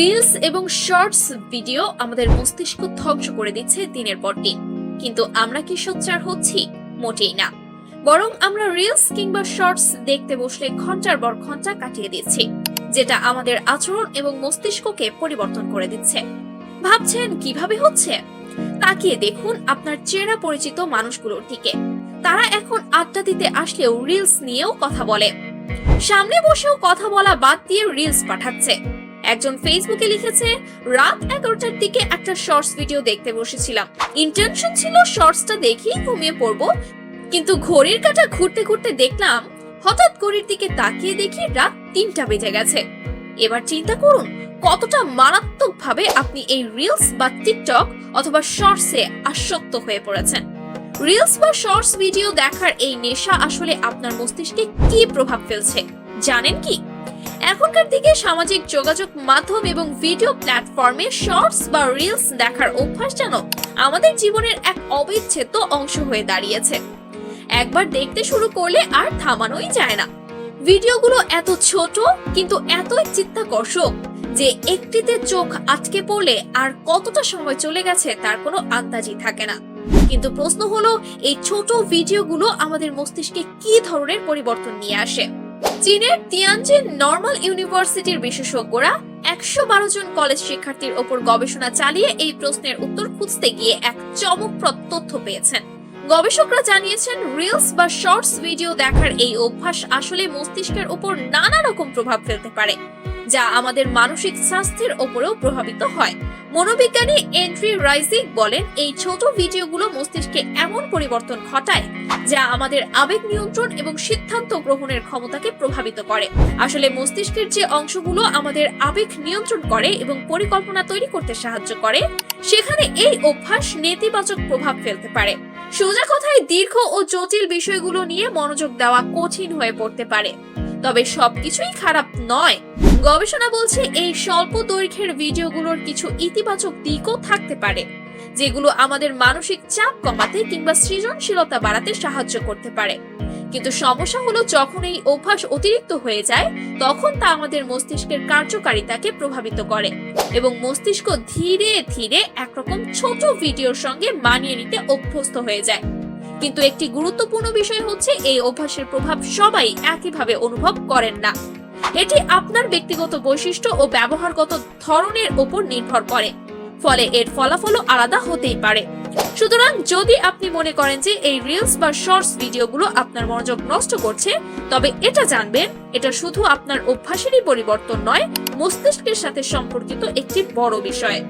Reels এবং shorts video আমাদের মস্তিষ্ক ধ্বংস করে দিচ্ছে দিনের পর দিন। কিন্তু আমরা কি সোচ্চার হচ্ছি? মোটেই না। বরং আমরা রিলস কিংবা শর্টস দেখতে বসলে ঘণ্টার পর ঘণ্টা কাটিয়ে দিচ্ছি, যেটা আমাদের আচরণ এবং মস্তিষ্ককে পরিবর্তন করে দিচ্ছে। ভাবছেন কীভাবে হচ্ছে? তাকিয়ে দেখুন আপনার চেনা পরিচিত মানুষগুলোর দিকে। তারা এখন আড্ডা দিতে আসলেও রিলস নিয়েও কথা বলে। সামনে বসেও কথা বলা বাদ দিয়ে রিলস পাঠাচ্ছে। একজন ফেসবুকে লিখেছে, রাত এগারোটার দিকে একটা শর্টস ভিডিও দেখতে বসেছিলাম। ইন্টেনশন ছিল শর্টসটা দেখেই ঘুমিয়ে পড়ব। কিন্তু ঘড়ির কাঁটা ঘুরতে ঘুরতে দেখলাম, হঠাৎ ঘড়ির দিকে তাকিয়ে দেখি রাত তিনটা বেজে গেছে। এবার চিন্তা করুন, কতটা মারাত্মকভাবে আপনি এই রিলস বা টিকটক অথবা শর্টসে আসক্ত হয়ে পড়েছেন। রিলস বা শর্টস ভিডিও দেখার এই নেশা আসলে আপনার মস্তিষ্কে কি প্রভাব ফেলছে? জানেন কি? এখনকার দিকে সামাজিক যোগাযোগ মাধ্যম এবং ভিডিও প্ল্যাটফর্মে শর্টস বা রিলস দেখার অভ্যাস যেন আমাদের জীবনের এক অবিচ্ছেদ্য অংশ হয়ে দাঁড়িয়েছে। একবার দেখতে শুরু করলে আর থামানোই যায় না। ভিডিওগুলো এত ছোট, কিন্তু এতই চিত্তাকর্ষক যে একটিতে চোখ আটকে পড়লে আর কতটা সময় চলে গেছে তার কোনো আন্দাজই থাকে না। কিন্তু প্রশ্ন হলো, এই ছোট ভিডিওগুলো আমাদের মস্তিষ্কে কি ধরনের পরিবর্তন নিয়ে আসে? চীনের তিয়ানজিন নর্মাল ইউনিভার্সিটির বিশেষজ্ঞরা একশো বারো জন কলেজ শিক্ষার্থীর ওপর গবেষণা চালিয়ে এই প্রশ্নের উত্তর খুঁজতে গিয়ে এক চমকপ্রদ তথ্য পেয়েছেন। গবেষকরা জানিয়েছেন, রিলস বা শর্টস ভিডিও দেখার এই অভ্যাস আসলে মস্তিষ্কের উপর নানা রকম প্রভাব ফেলতে পারে। যা আমাদের মানসিক স্বাস্থ্যের ওপরেও প্রভাবিত হয়। মনোবিজ্ঞানী এন্ট্রি রাইজিক বলেন, এই ছোট ভিডিওগুলো মস্তিষ্কে এমন পরিবর্তন ঘটায় যা আমাদের আবেগ নিয়ন্ত্রণ এবং সিদ্ধান্ত গ্রহণের ক্ষমতাকে প্রভাবিত করে। আসলে মস্তিষ্কের যে অংশগুলো আমাদের আবেগ নিয়ন্ত্রণ করে এবং পরিকল্পনা তৈরি করতে সাহায্য করে, সেখানে এই অভ্যাস নেতিবাচক প্রভাব ফেলতে পারে। সোজা কথায় দীর্ঘ ও জটিল বিষয়গুলো নিয়ে মনোযোগ দেওয়া কঠিন হয়ে পড়তে পারে। তবে সবকিছুই খারাপ নয়। গবেষণা বলছে এই স্বল্প দৈর্ঘ্যের ভিডিওগুলোর কিছু ইতিবাচক দিকও থাকতে পারে, যেগুলো আমাদের মানসিক চাপ কমাতে কিংবা সৃজনশীলতা বাড়াতে সাহায্য করতে পারে। কিন্তু সমস্যা হলো যখন এই অভ্যাস অতিরিক্ত হয়ে যায়, তখন তা আমাদের মস্তিষ্কের কার্যকারিতাকে প্রভাবিত করে এবং মস্তিষ্ক ধীরে ধীরে একরকম ছোট ভিডিওর সঙ্গে মানিয়ে নিতে অভ্যস্ত হয়ে যায়। কিন্তু একটি গুরুত্বপূর্ণ বিষয় হচ্ছে এই অভ্যাসের প্রভাব সবাই একইভাবে অনুভব করেন না। এটি আপনার ব্যক্তিগত বৈশিষ্ট্য ও ব্যবহারগত ধরনের উপর নির্ভর করে। ফলে এর ফলাফলও আলাদা হতেই পারে। সুতরাং যদি আপনি মনে করেন যে এই রিলস বা শর্টস ভিডিওগুলো আপনার মনোযোগ নষ্ট করছে, তবে এটা জানবেন, এটা শুধু আপনার অভ্যাসেরই পরিবর্তন নয়, মস্তিষ্কের সাথে সম্পর্কিত একটি বড় বিষয়।